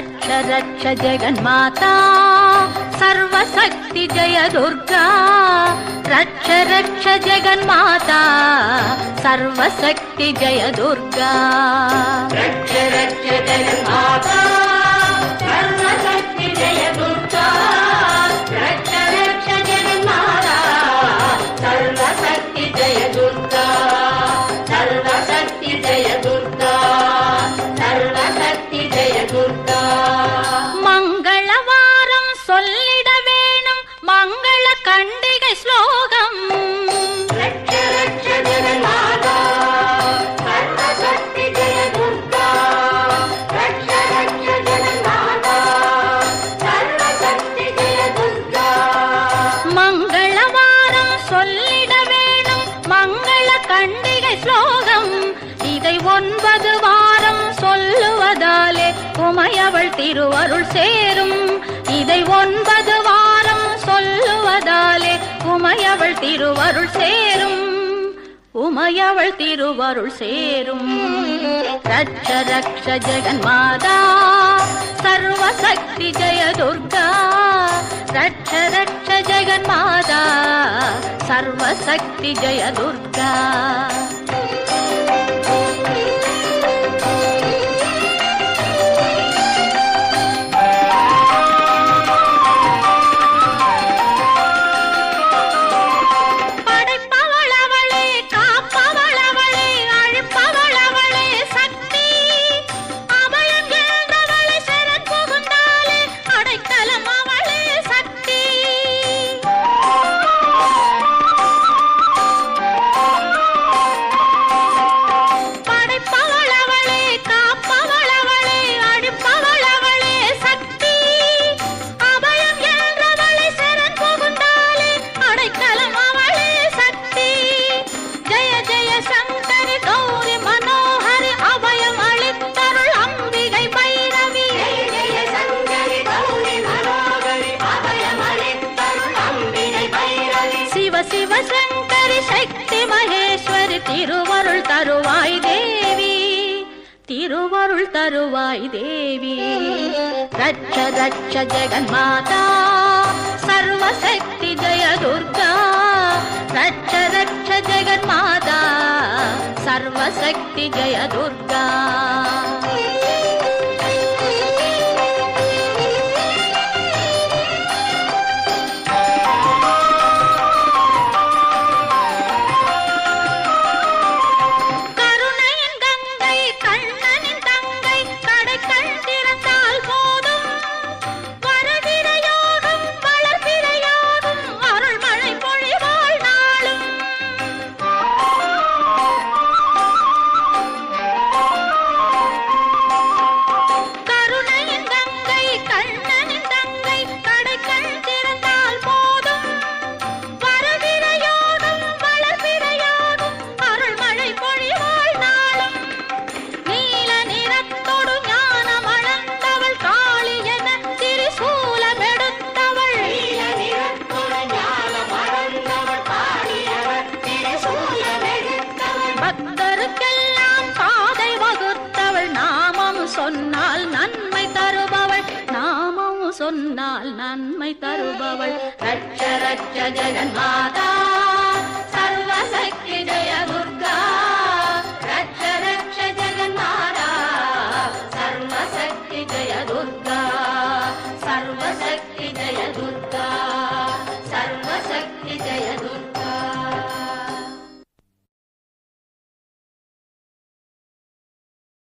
రక్ష రక్ష జగన్మాత సర్వశక్తి జయ దుర్గా రక్ష రక్ష జగన్మాత సర్వశక్తి జయ దుర్గా రక్ష రక్ష ஒன்பது வாரம் சொல்லுவதாலே உமையவள் திருவருள் சேரும். இதை ஒன்பது வாரம் சொல்லுவதாலே உமையவள் திருவருள் சேரும். உமையவள் திருவருள் சேரும். ரட்ச ரக்ஷ ஜெகன்மாதா சர்வசக்தி ஜெய துர்கா. ரட்ச ரட்ச ஜெகன்மாதா சர்வசக்தி ஜெய துர்கா. శంకరి శక్తి మహేశ్వరి తిరువరుள் తరువాయి దేవి. తిరువరుள் తరువాయి దేవి. రచ్చ రచ్చ జగన్మాత సర్వశక్తి జయ దుర్గా. రచ్చ రక్ష జగన్మాత సర్వశక్తి జయ దుర్గా. சொன்னால் நன்மை தருபவள். ரட்ச ரட்ச ஜெகன் மாதா சர்வசக்தி ஜெயகு